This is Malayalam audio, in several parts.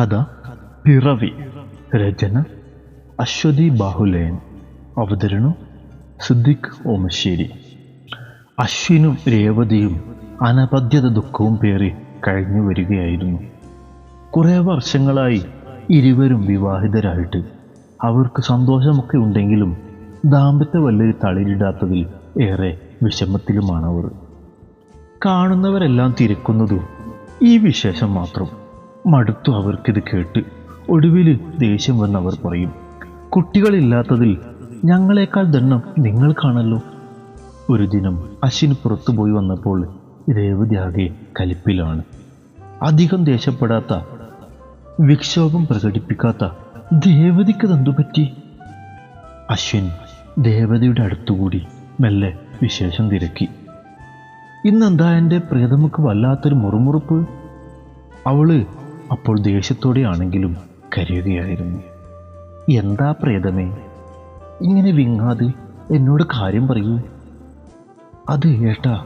കഥ പിറവി രചന അശ്വതി ബാഹുലയൻ അവതരണം സിദ്ദിഖ് ഓമശ്ശേരി. അശ്വിനും രേവതിയും അനപദ്യത ദുഃഖവും പേറി കഴിഞ്ഞു വരികയായിരുന്നു. കുറേ വർഷങ്ങളായി ഇരുവരും വിവാഹിതരായിട്ട് അവർക്ക് സന്തോഷമൊക്കെ ഉണ്ടെങ്കിലും ദാമ്പത്യ വല്ലൊരു തളിരിടാത്തതിൽ ഏറെ വിഷമത്തിലുമാണവർ. കാണുന്നവരെല്ലാം തിരക്കുന്നതും ഈ വിശേഷം മാത്രം. മടുത്തു അവർക്കിത് കേട്ട്. ഒടുവിൽ ദേഷ്യം വന്നവർ പറയും കുട്ടികളില്ലാത്തതിൽ ഞങ്ങളെക്കാൾ ദണ്ണം നിങ്ങൾക്കാണല്ലോ. ഒരു ദിനം അശ്വിൻ പുറത്തു പോയി വന്നപ്പോൾ രേവതി ആകെ കലിപ്പിലാണ്. അധികം ദേഷ്യപ്പെടാത്ത വിക്ഷോഭം പ്രകടിപ്പിക്കാത്ത ദേവതിക്ക് തന്തു പറ്റി? അശ്വിൻ ദേവതയുടെ അടുത്തുകൂടി മെല്ലെ വിശേഷം തിരക്കി. ഇന്നെന്താ എന്റെ പ്രിയതമുക്ക് വല്ലാത്തൊരു മുറുമുറുപ്പ്? അവൾ അപ്പോൾ ദേഷ്യത്തോടെയാണെങ്കിലും കരയുകയായിരുന്നു. എന്താ പ്രേതമേ? ഇങ്ങനെ വിങ്ങാതെ എന്നോട് കാര്യം പറയൂ. അത് ഏട്ടാ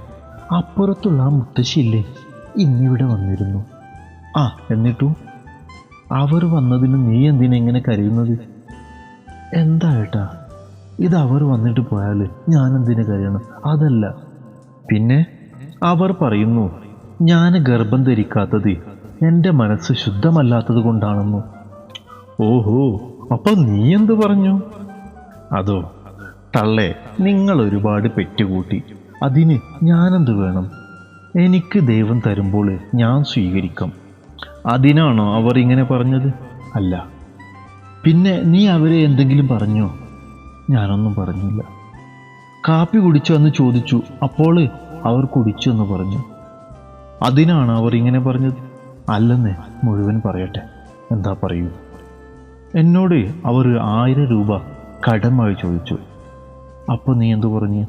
അപ്പുറത്തുള്ള ആ മുത്തശ്ശിയില്ലേ ഇന്നിവിടെ വന്നിരുന്നു. ആ എന്നിട്ടും? അവർ വന്നതിന് നീ എന്തിനെങ്ങനെ കരയുന്നത്? എന്താ ഏട്ടാ ഇത് അവർ വന്നിട്ട് പോയാൽ ഞാൻ എന്തിനു കരയണം അതല്ല. പിന്നെ? അവർ പറയുന്നു ഞാൻ ഗർഭം ധരിക്കാത്തത് എന്റെ മനസ്സ് ശുദ്ധമല്ലാത്തത് കൊണ്ടാണെന്നു. ഓഹോ അപ്പോൾ നീ എന്ത് പറഞ്ഞു? അതോ തള്ളേ നിങ്ങൾ ഒരുപാട് പെറ്റുകൂട്ടി. അതിന് ഞാനെന്ത് വേണം? എനിക്ക് ദൈവം തരുമ്പോൾ ഞാൻ സ്വീകരിക്കും. അതിനാണോ അവർ ഇങ്ങനെ പറഞ്ഞത്? അല്ല. പിന്നെ നീ അവരെ എന്തെങ്കിലും പറഞ്ഞോ? ഞാനൊന്നും പറഞ്ഞില്ല. കാപ്പി കുടിച്ചോ എന്ന് ചോദിച്ചു. അപ്പോൾ അവർ കുടിച്ചു എന്ന് പറഞ്ഞു. അതിനാണ് അവർ ഇങ്ങനെ പറഞ്ഞത്? അല്ലെന്നേ മുഴുവൻ പറയട്ടെ. എന്താ പറയൂ? എന്നോട് അവർ ആയിരം രൂപ കടമായി ചോദിച്ചു. അപ്പോൾ നീ എന്തു പറഞ്ഞു?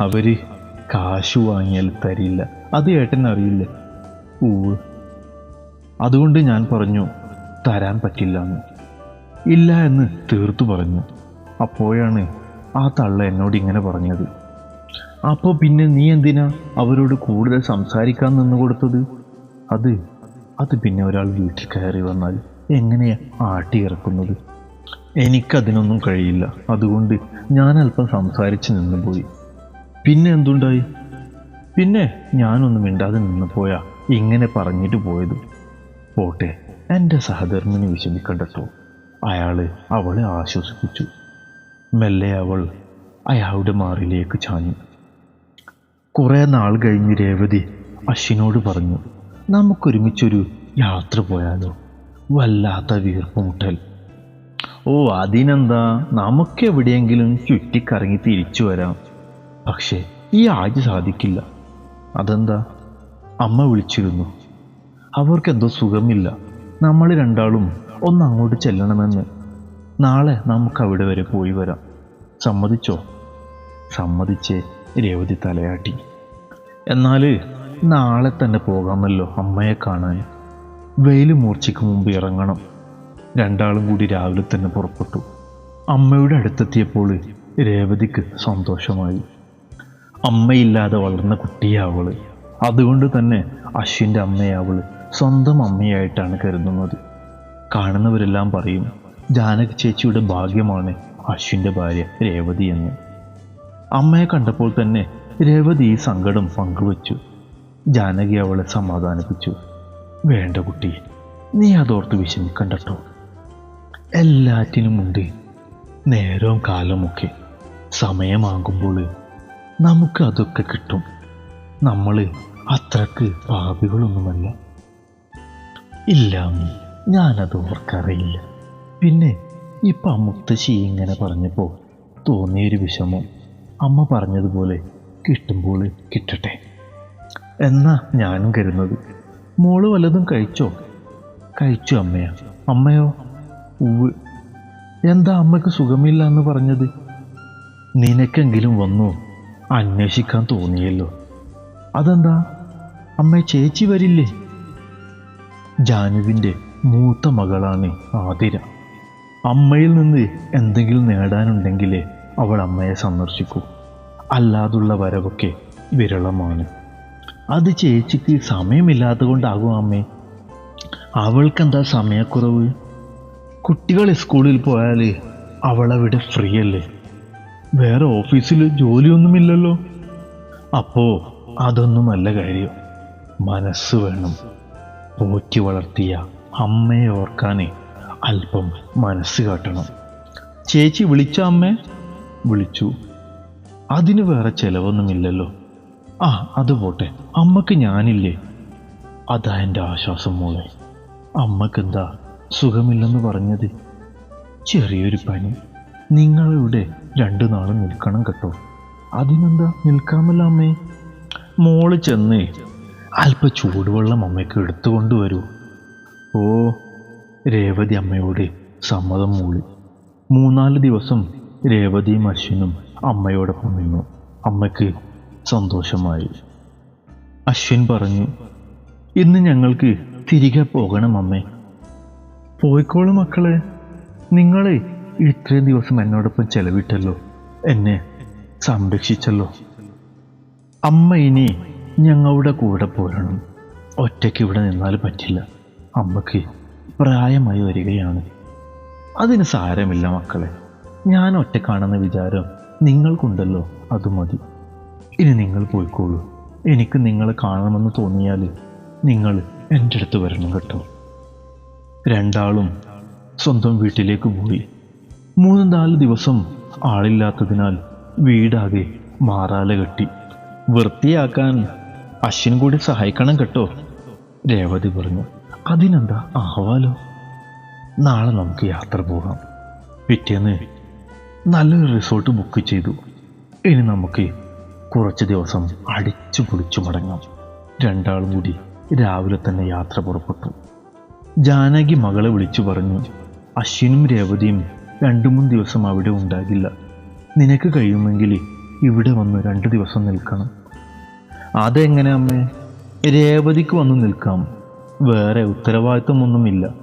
അവർ കാശ് വാങ്ങിയാൽ തരില്ല. അത് ഏട്ടൻ അറിയില്ല. ഊവ് അതുകൊണ്ട് ഞാൻ പറഞ്ഞു തരാൻ പറ്റില്ല എന്ന് ഇല്ല എന്ന് തീർത്തു പറഞ്ഞു. അപ്പോഴാണ് ആ തള്ള എന്നോട് ഇങ്ങനെ പറഞ്ഞത്. അപ്പോൾ പിന്നെ നീ എന്തിനാ അവരോട് കൂടുതൽ സംസാരിക്കാൻ നിന്ന് കൊടുത്തത് അത് അത് പിന്നെ ഒരാൾ വീട്ടിൽ കയറി വന്നാൽ എങ്ങനെയാണ് ആട്ടി ഇറക്കുന്നത്? എനിക്കതിനൊന്നും കഴിയില്ല. അതുകൊണ്ട് ഞാൻ അല്പം സംസാരിച്ച് നിന്ന് പോയി. പിന്നെ എന്തുണ്ടായി? പിന്നെ ഞാനൊന്നും മിണ്ടാതെ നിന്ന് പോയാ ഇങ്ങനെ പറഞ്ഞിട്ട് പോയത്. പോട്ടെ എന്റെ സഹധർമ്മിനി വിഷമിക്കണ്ടട്ടോ അയാൾ അവളെ ആശ്വസിപ്പിച്ചു. മെല്ലെ അവൾ അയാളുടെ മാറിലേക്ക് ചാഞ്ഞു. കുറേ നാൾ കഴിഞ്ഞ് രേവതി അശ്വിനോട് പറഞ്ഞു നമുക്കൊരുമിച്ചൊരു യാത്ര പോയാലോ? വല്ലാത്ത വീർപ്പുമുട്ടൽ ഓ അതിനെന്താ? നമുക്ക് എവിടെയെങ്കിലും ചുറ്റിക്കറങ്ങി തിരിച്ചു വരാം. പക്ഷേ ഈ ആഴ്ച സാധിക്കില്ല. അതെന്താ? അമ്മ വിളിച്ചിരുന്നു. അവർക്കെന്തോ സുഖമില്ല. നമ്മൾ രണ്ടാളും ഒന്ന് അങ്ങോട്ട് ചെല്ലണമെന്ന്. നാളെ നമുക്ക് അവിടെ വരെ പോയി വരാം. സമ്മതിച്ചോ? സമ്മതിച്ചേ രേവതി തലയാട്ടി. എന്നാൽ നാളെ തന്നെ പോകാമല്ലോ അമ്മയെ കാണാൻ. വെയിൽ മൂർച്ചയ്ക്ക് മുമ്പ് ഇറങ്ങണം. രണ്ടാളും കൂടി രാവിലെ തന്നെ പുറപ്പെട്ടു. അമ്മയുടെ അടുത്തെത്തിയപ്പോൾ രേവതിക്ക് സന്തോഷമായി. അമ്മയില്ലാതെ വളർന്ന കുട്ടിയാവൾ അതുകൊണ്ട് തന്നെ അശ്വിന്റെ അമ്മയാവൾ സ്വന്തം അമ്മയായിട്ടാണ് കരുതുന്നത്. കാണുന്നവരെല്ലാം പറയും ജാനക ചേച്ചിയുടെ ഭാഗ്യമാണ് അശ്വിന്റെ ഭാര്യ രേവതി എന്ന്. അമ്മയെ കണ്ടപ്പോൾ തന്നെ രേവതി ഈ സങ്കടം പങ്കുവച്ചു. ജാനകി അവളെ സമാധാനിപ്പിച്ചു. വേണ്ട കുട്ടി നീ അതോർത്ത് വിഷമിക്കണ്ടട്ടോ. എല്ലാറ്റിനുമുണ്ട് നേരവും കാലമൊക്കെ സമയമാകുമ്പോൾ നമുക്ക് അതൊക്കെ കിട്ടും. നമ്മൾ അത്രയ്ക്ക് പാപികളൊന്നുമല്ല. ഇല്ല ഞാനത് ഓർക്കറിയില്ല. പിന്നെ ഇപ്പം അമ്മുത്തശ്ശി ഇങ്ങനെ പറഞ്ഞപ്പോൾ തോന്നിയൊരു വിഷമം. അമ്മ പറഞ്ഞതുപോലെ കിട്ടുമ്പോൾ കിട്ടട്ടെ. എന്നാ ഞാനും കരുതുന്നത്. മോൾ വല്ലതും കഴിച്ചോ? കഴിച്ചു അമ്മയാ അമ്മയോ? ഉവ് എന്താ അമ്മയ്ക്ക് സുഖമില്ല എന്ന് പറഞ്ഞത്? നിനക്കെങ്കിലും വന്നു അന്വേഷിക്കാൻ തോന്നിയല്ലോ. അതെന്താ? അമ്മ ചേച്ചി വരില്ലേ? ജാനുവിന്റെ മൂത്ത മകളാണ് ആതിര. അമ്മയിൽ നിന്ന് എന്തെങ്കിലും നേടാനുണ്ടെങ്കിലേ അവൾ അമ്മയെ സന്ദർശിക്കൂ. അല്ലാതുള്ള വരവൊക്കെ വിരളമാണ്. അത് ചേച്ചിക്ക് സമയമില്ലാത്തത് കൊണ്ടാകും അമ്മേ. അവൾക്കെന്താ സമയക്കുറവ്? കുട്ടികൾ സ്കൂളിൽ പോയാൽ അവളവിടെ ഫ്രീ അല്ലേ വേറെ ഓഫീസിൽ ജോലിയൊന്നുമില്ലല്ലോ? അപ്പോ അതൊന്നുമല്ല കാര്യം. മനസ്സ് വേണം. പോറ്റി വളർത്തിയ അമ്മയെ ഓർക്കാനേ അല്പം മനസ്സ് കാട്ടണം. ചേച്ചി വിളിച്ച അമ്മേ? വിളിച്ചു. അതിന് വേറെ ചെലവൊന്നുമില്ലല്ലോ. ആ അത് പോട്ടെ. അമ്മയ്ക്ക് ഞാനില്ലേ? അതാ എന്റെ ആശ്വാസം മോളെ. അമ്മക്കെന്താ സുഖമില്ലെന്ന് പറഞ്ഞത്? ചെറിയൊരു പനി. നിങ്ങളിവിടെ രണ്ടു നാളും നിൽക്കണം കേട്ടോ. അതിനെന്താ നിൽക്കാമല്ലോ അമ്മേ? മോൾ ചെന്ന് അല്പ ചൂടുവെള്ളം അമ്മയ്ക്ക് എടുത്തു വരൂ ഓ രേവതി അമ്മയോട് സമ്മതം മൂളി. മൂന്നാൽ ദിവസം രേവതിയും അശ്വിനും അമ്മയോടൊപ്പം നിന്നു. അമ്മയ്ക്ക് സന്തോഷമായി. അശ്വിൻ പറഞ്ഞു ഇന്ന് ഞങ്ങൾക്ക് തിരികെ പോകണം അമ്മേ. പോയിക്കോളൂ മക്കളെ. നിങ്ങളെ ഇത്രയും ദിവസം എന്നോടൊപ്പം ചെലവിട്ടല്ലോ. എന്നെ സംരക്ഷിച്ചല്ലോ. അമ്മ ഇനി ഞങ്ങളുടെ കൂടെ പോരണം. ഒറ്റയ്ക്ക് ഇവിടെ നിന്നാൽ പറ്റില്ല. അമ്മയ്ക്ക് പ്രായമായി വരികയാണ്. അതിന് സാരമില്ല മക്കളെ. ഞാൻ ഒറ്റക്കാണെന്ന വിചാരം നിങ്ങൾക്കുണ്ടല്ലോ. അത് മതി. ഇനി നിങ്ങൾ പോയിക്കോളൂ. എനിക്ക് നിങ്ങളെ കാണണമെന്ന് തോന്നിയാൽ നിങ്ങൾ എന്റെ അടുത്ത് വരണം കേട്ടോ. രണ്ടാളും സ്വന്തം വീട്ടിലേക്ക് പോയി. മൂന്ന് നാല് ദിവസം ആളില്ലാത്തതിനാൽ വീടാകെ മാറാല കെട്ടി. വൃത്തിയാക്കാൻ അശ്വിൻ കൂടി സഹായിക്കണം കേട്ടോ രേവതി പറഞ്ഞു. അതിനെന്താ ആവാലോ? നാളെ നമുക്ക് യാത്ര പോകാം. പിറ്റേന്ന് നല്ലൊരു റിസോർട്ട് ബുക്ക് ചെയ്തു. ഇനി നമുക്ക് കുറച്ച് ദിവസം അടിച്ചു പൊളിച്ചു മടങ്ങാം. രണ്ടാളും കൂടി രാവിലെ തന്നെ യാത്ര പുറപ്പെട്ടു. ജാനകി മകളെ വിളിച്ചു പറഞ്ഞു അശ്വിനും രേവതിയും രണ്ടു മൂന്ന് ദിവസം അവിടെ ഉണ്ടാകില്ല. നിനക്ക് കഴിയുമെങ്കിൽ ഇവിടെ വന്ന് രണ്ട് ദിവസം നിൽക്കണം. അതെങ്ങനെ അമ്മേ? രേവതിക്ക് വന്ന് നിൽക്കാം. വേറെ ഉത്തരവാദിത്വമൊന്നുമില്ല.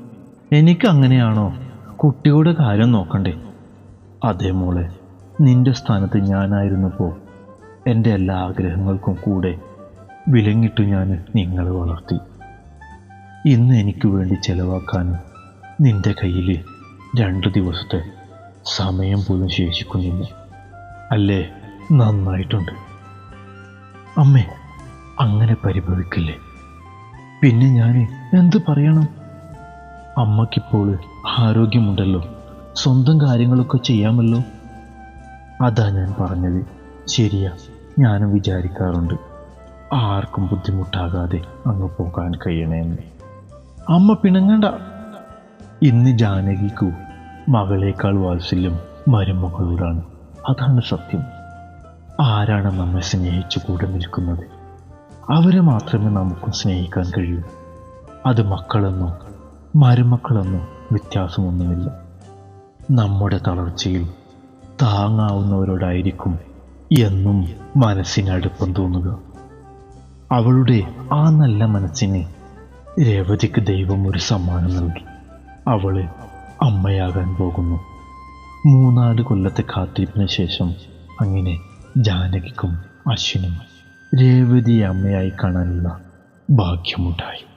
എനിക്ക് അങ്ങനെയാണോ? കുട്ടിയുടെ കാര്യം നോക്കണ്ടേ? അതേ മോളെ. നിന്റെ സ്ഥാനത്ത് ഞാനായിരുന്നപ്പോൾ എന്റെ എല്ലാ ആഗ്രഹങ്ങൾക്കും കൂടെ വിലങ്ങിട്ട് ഞാൻ നിങ്ങളെ വളർത്തി. ഇന്ന് എനിക്ക് വേണ്ടി ചെലവാക്കാൻ നിന്റെ കയ്യിൽ രണ്ട് ദിവസത്തെ സമയം പോലും ശേഷിക്കുന്നില്ല. അല്ലേ? നന്നായിട്ടുണ്ട്. അമ്മേ അങ്ങനെ പരിഭവിക്കില്ലേ? പിന്നെ ഞാൻ എന്ത് പറയണം? അമ്മയ്ക്കിപ്പോൾ ആരോഗ്യമുണ്ടല്ലോ. സ്വന്തം കാര്യങ്ങളൊക്കെ ചെയ്യാമല്ലോ. അതാ ഞാൻ പറഞ്ഞത്. ശരിയാ. ഞാനും വിചാരിക്കാറുണ്ട് ആർക്കും ബുദ്ധിമുട്ടാകാതെ അങ്ങ് പോകാൻ കഴിയണമെന്ന് അമ്മ പിണങ്ങണ്ട. ഇന്ന് ജാനകിക്കു മകളേക്കാൾ വാത്സല്യം മരുമകളോടാണ് അതാണ് സത്യം. ആരാണ് നമ്മെ സ്നേഹിച്ചു കൂടെ നിൽക്കുന്നത്? അവരെ മാത്രമേ നമുക്കും സ്നേഹിക്കാൻ കഴിയൂ. അത് മക്കളെന്നോ മരുമക്കളെന്നോ വ്യത്യാസമൊന്നുമില്ല. നമ്മുടെ തളർച്ചയിൽ താങ്ങാവുന്നവരോടായിരിക്കും എന്നും മനസ്സിനടുപ്പം തോന്നുക. അവളുടെ ആ നല്ല മനസ്സിനെ രേവതിക്ക് ദൈവം ഒരു സമ്മാനം നൽകി. അവൾ അമ്മയാകാൻ പോകുന്നു. മൂന്നാൽ കൊല്ലത്തെ കാത്തിരിപ്പിന് ശേഷം അങ്ങനെ ജാനകിക്കും അശ്വിനും രേവതിയെ അമ്മയായി കാണാനുള്ള ഭാഗ്യമുണ്ടായി.